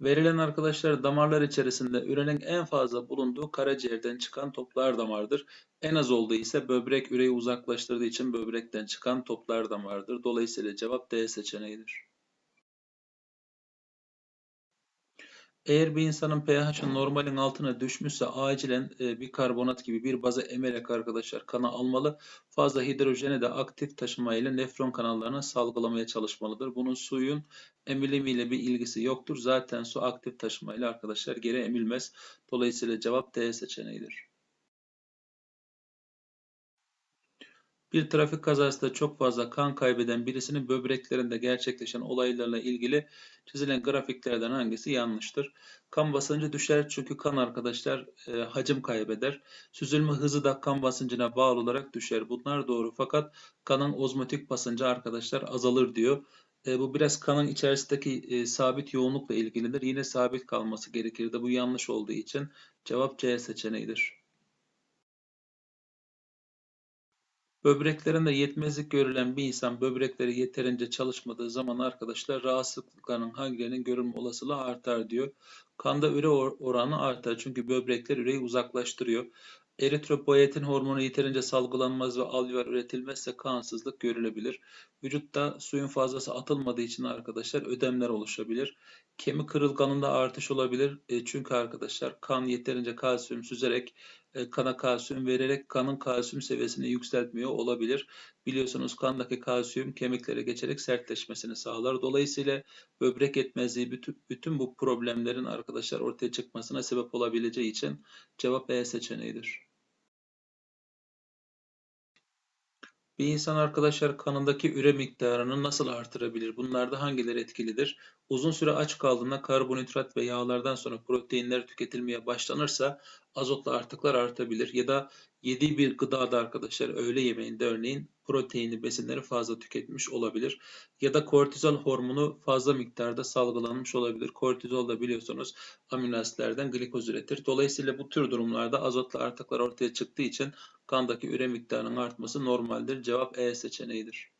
Verilen arkadaşlar damarlar içerisinde ürenin en fazla bulunduğu karaciğerden çıkan toplar damardır. En az olduğu ise böbrek üreyi uzaklaştırdığı için böbrekten çıkan toplar damardır. Dolayısıyla cevap D seçeneğidir. Eğer bir insanın pH'i normalin altına düşmüşse acilen e, bir karbonat gibi bir bazı emerek arkadaşlar kana almalı. Fazla hidrojeni de aktif taşımayla nefron kanallarına salgılamaya çalışmalıdır. Bunun suyun emilimiyle bir ilgisi yoktur. Zaten su aktif taşımayla arkadaşlar geri emilmez. Dolayısıyla cevap D seçeneğidir. Bir trafik kazasında çok fazla kan kaybeden birisinin böbreklerinde gerçekleşen olaylarla ilgili çizilen grafiklerden hangisi yanlıştır? Kan basıncı düşer çünkü kan arkadaşlar e, hacim kaybeder. Süzülme hızı da kan basıncına bağlı olarak düşer. Bunlar doğru fakat kanın ozmotik basıncı arkadaşlar azalır diyor. E, bu biraz kanın içerisindeki e, sabit yoğunlukla ilgilidir. Yine sabit kalması gerekir de bu yanlış olduğu için cevap C seçeneğidir. Böbreklerinde yetmezlik görülen bir insan böbrekleri yeterince çalışmadığı zaman arkadaşlar rahatsızlıkların hangilerinin görülme olasılığı artar diyor. Kanda üre oranı artar çünkü böbrekler üreyi uzaklaştırıyor. Eritropoyetin hormonu yeterince salgılanmaz ve alveolar üretilmezse kansızlık görülebilir. Vücutta suyun fazlası atılmadığı için arkadaşlar ödemler oluşabilir. Kemik kırılganında artış olabilir. E, çünkü arkadaşlar kan yeterince kalsiyum süzerek kana kalsiyum vererek kanın kalsiyum seviyesini yükseltmiyor olabilir. Biliyorsunuz kandaki kalsiyum kemiklere geçerek sertleşmesini sağlar. Dolayısıyla böbrek yetmezliği bütün, bütün bu problemlerin arkadaşlar ortaya çıkmasına sebep olabileceği için cevap E seçeneğidir. Bir insan arkadaşlar kanındaki üre miktarını nasıl artırabilir? Bunlarda hangileri etkilidir? Uzun süre aç kaldığında karbonhidrat ve yağlardan sonra proteinler tüketilmeye başlanırsa azotlu artıklar artabilir. Ya da yediği bir gıdada arkadaşlar öğle yemeğinde örneğin proteinli besinleri fazla tüketmiş olabilir. Ya da kortizol hormonu fazla miktarda salgılanmış olabilir. Kortizol da biliyorsunuz amino asitlerden glikoz üretir. Dolayısıyla bu tür durumlarda azotlu artıklar ortaya çıktığı için kandaki üre miktarının artması normaldir. Cevap E seçeneğidir.